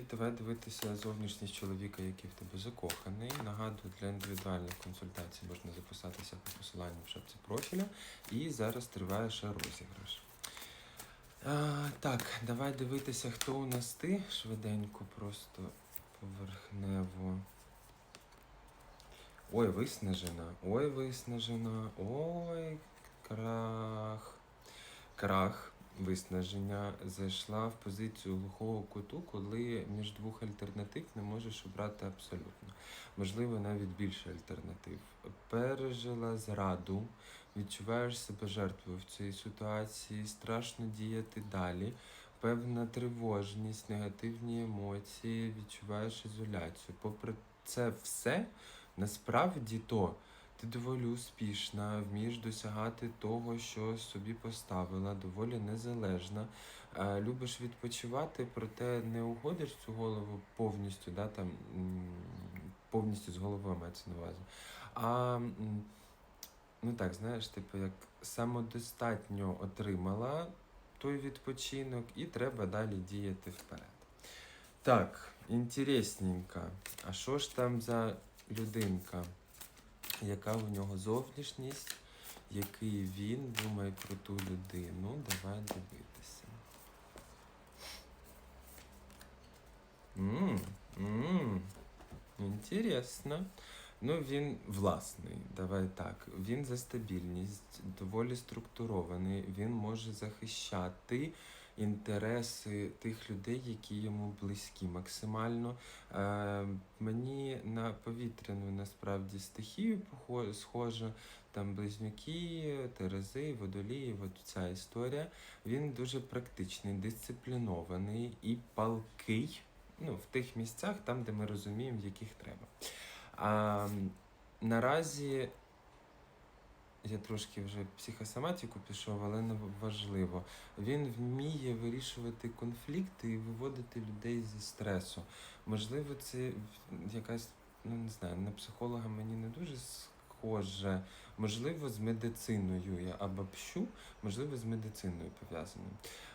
Давай дивитися зовнішність чоловіка, який в тебе закоханий. Нагадую, для індивідуальних консультацій можна записатися по посиланню в шапці профіля. І зараз триває ще розіграш. А, так, давай дивитися, хто у нас ти. Швиденько, просто поверхнево. Ой, виснажена. Ой, виснажена. Ой, крах. Крах. Виснаження зайшла в позицію глухого куту, коли між двох альтернатив не можеш обрати абсолютно. Можливо, навіть більше альтернатив. Пережила зраду, відчуваєш себе жертвою в цій ситуації, страшно діяти далі. Певна тривожність, негативні емоції, відчуваєш ізоляцію. Попри це все, насправді то ти доволі успішна, вмієш досягати того, що собі поставила, доволі незалежна. Е, Любиш відпочивати, проте не уходиш в цю голову повністю, да, там, повністю з головою мається на увазі. А ну так, знаєш, типу, як самодостатньо отримала той відпочинок, і треба далі діяти вперед. Так, інтересненько. А що ж там за людинка? Яка у нього зовнішність, який він думає про ту людину. Давай дивитися. Інтересно. Ну, він власний, давай так. Він за стабільність, доволі структурований, він може захищати інтереси тих людей, які йому близькі максимально. Е, мені на повітряну насправді стихію схоже. Там близнюки, терези, водолії, от ця історія. Він дуже практичний, дисциплінований і палкий. Ну, в тих місцях, там, де ми розуміємо, яких треба. А, наразі я трошки вже психосоматику пішов, але не важливо. Він вміє вирішувати конфлікти і виводити людей зі стресу. Можливо, це якась, ну не знаю, на психолога мені не дуже схоже. Можливо, з медициною я обобщу, можливо, з медициною пов'язано.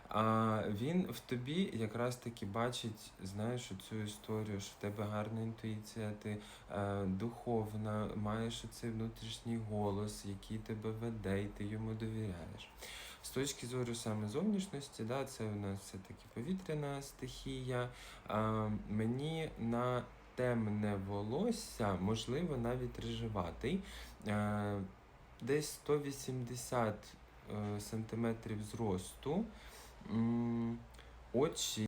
А він в тобі якраз таки бачить, знаєш, цю історію, що в тебе гарна інтуїція, ти е, духовна, маєш оцей внутрішній голос, який тебе веде, і ти йому довіряєш. З точки зору саме зовнішності, да, це у нас все-таки повітряна стихія. А, мені на темне волосся, можливо, навіть рижеватий. Е, десь 180 см сантиметрів зросту. Очі